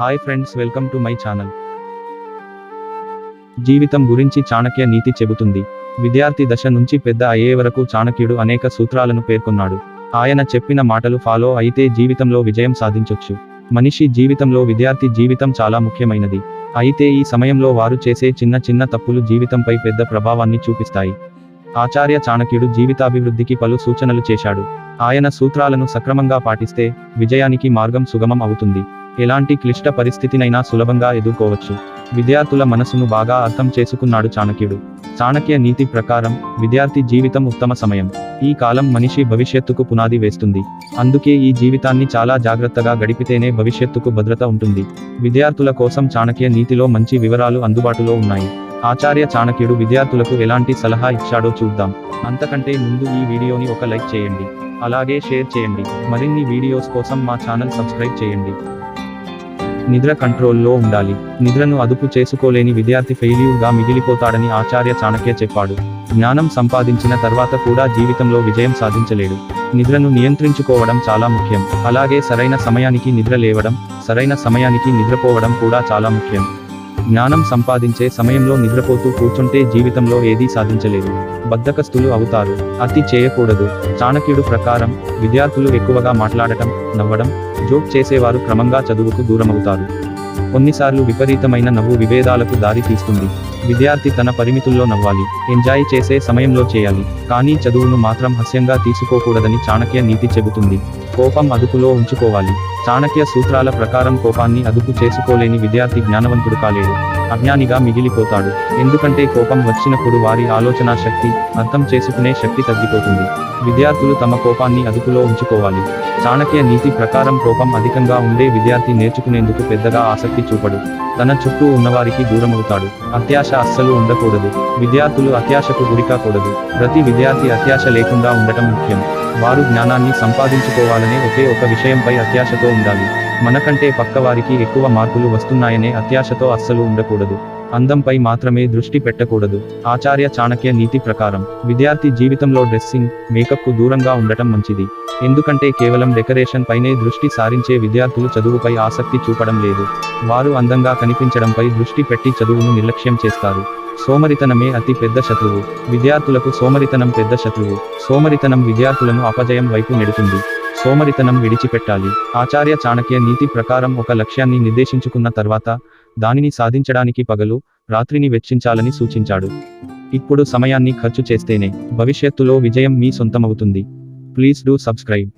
Hi friends welcome to my channel. జీవితం గురించి చాణక్య నీతి చెబుతుంది. విద్యార్థి దశ నుంచి పెద్ద అయ్యే వరకు చాణక్యుడు అనేక సూత్రాలను పేర్కొన్నాడు. ఆయన చెప్పిన మాటలు ఫాలో అయితే జీవితంలో విజయం సాధించొచ్చు. మనిషి జీవితంలో విద్యార్థి జీవితం చాలా ముఖ్యమైనది. అయితే ఈ సమయంలో వారు చేసే చిన్న చిన్న తప్పులు జీవితంపై పెద్ద ప్రభావాన్ని చూపిస్తాయి. ఆచార్య చాణక్యుడు జీవితాభివృద్ధికి పలు సూచనలు చేశాడు. ఆయన సూత్రాలను సక్రమంగా పాటిస్తే విజయానికి మార్గం సుగమం అవుతుంది. ఎలాంటి క్లిష్ట పరిస్థితినైనా సులభంగా ఎదుర్కోవచ్చు. విద్యార్థుల మనసును బాగా అర్థం చేసుకున్నాడు చాణక్యుడు. చాణక్య నీతి ప్రకారం విద్యార్థి జీవితం ఉత్తమ సమయం. ఈ కాలం మనిషి భవిష్యత్తుకు పునాది వేస్తుంది. అందుకే ఈ జీవితాన్ని చాలా జాగ్రత్తగా గడిపితేనే భవిష్యత్తుకు భద్రత ఉంటుంది. విద్యార్థుల కోసం చాణక్య నీతిలో మంచి వివరాలు అందుబాటులో ఉన్నాయి. ఆచార్య చాణక్యుడు విద్యార్థులకు ఎలాంటి సలహా ఇచ్చాడో చూద్దాం. అంతకంటే ముందు ఈ వీడియోని ఒక లైక్ చేయండి. అలాగే షేర్ చేయండి. మరిన్ని వీడియోస్ కోసం మా ఛానల్ సబ్స్క్రైబ్ చేయండి. నిద్ర కంట్రోల్లో ఉండాలి. నిద్రను అదుపు చేసుకోలేని విద్యార్థి ఫెయిల్యూర్గా మిగిలిపోతాడని ఆచార్య చాణక్య చెప్పాడు. జ్ఞానం సంపాదించిన తర్వాత కూడా జీవితంలో విజయం సాధించలేడు. నిద్రను నియంత్రించుకోవడం చాలా ముఖ్యం. అలాగే సరైన సమయానికి నిద్ర లేవడం సరైన సమయానికి నిద్రపోవడం కూడా చాలా ముఖ్యం. జ్ఞానం సంపాదించే సమయంలో నిద్రపోతూ కూర్చుంటే జీవితంలో ఏదీ సాధించలేదు బద్ధకస్తులు అవుతారు. అతి చేయకూడదు. చాణక్యుడు ప్రకారం విద్యార్థులు ఎక్కువగా మాట్లాడటం నవ్వడం జోక్ చేసేవారు క్రమంగా చదువుకు దూరమవుతారు. కొన్నిసార్లు విపరీతమైన నవ్వు విభేదాలకు దారి తీస్తుంది. విద్యార్థి తన పరిమితుల్లో నవ్వాలి. ఎంజాయ్ చేసే సమయంలో చేయాలి. కానీ చదువును మాత్రం హాస్యంగా తీసుకోకూడదని చాణక్య నీతి చెబుతుంది. కోపం అదుపులో ఉంచుకోవాలి. చాణక్య సూత్రాల ప్రకారం కోపాన్ని అదుపు చేసుకోలేని విద్యార్థి జ్ఞానవంతుడు కాలేడు. అజ్ఞానిగా మిగిలిపోతాడు. ఎందుకంటే కోపం వచ్చినప్పుడు వారి ఆలోచనా శక్తి అర్థం చేసుకునే శక్తి తగ్గిపోతుంది. విద్యార్థులు తమ కోపాన్ని అదుపులో ఉంచుకోవాలి. చాణక్య నీతి ప్రకారం కోపం అధికంగా ఉండే విద్యార్థి నేర్చుకునేందుకు పెద్దగా ఆసక్తి చూపడు. తన చుట్టూ ఉన్నవారికి దూరమవుతాడు. అత్యాశ అస్సలు ఉండకూడదు. విద్యార్థులు అత్యాశకు గురికాకూడదు. ప్రతి విద్యార్థి అత్యాశ లేకుండా ఉండటం ముఖ్యం. వారు జ్ఞానాన్ని సంపాదించుకోవాలనే ఒకే ఒక విషయంపై అత్యాశతో ఉండాలి. మనకంటే పక్కవారికి ఎక్కువ మార్కులు వస్తున్నాయనే అత్యాశతో అస్సలు ఉండకూడదు. అందంపై మాత్రమే దృష్టి పెట్టకూడదు. ఆచార్య చాణక్య నీతి ప్రకారం విద్యార్థి జీవితంలో డ్రెస్సింగ్ మేకప్కు దూరంగా ఉండటం మంచిది. ఎందుకంటే కేవలం డెకరేషన్ పైనే దృష్టి సారించే విద్యార్థులు చదువుపై ఆసక్తి చూపడం లేదు. వారు అందంగా కనిపించడంపై దృష్టి పెట్టి చదువును నిర్లక్ష్యం చేస్తారు. సోమరితనమే అతి పెద్ద శత్రువు. విద్యార్థులకు సోమరితనం పెద్ద శత్రువు. సోమరితనం విద్యార్థులను అపజయం వైపు నెడుతుంది. సోమరితనం విడిచిపెట్టాలి. ఆచార్య చాణక్య నీతి ప్రకారం ఒక లక్ష్యాన్ని నిర్దేశించుకున్న తర్వాత దానిని సాధించడానికి పగలు రాత్రిని వెచ్చించాలని సూచించాడు. ఇప్పుడు సమయాన్ని ఖర్చు చేస్తేనే భవిష్యత్తులో విజయం మీ సొంతమవుతుంది. Please do subscribe.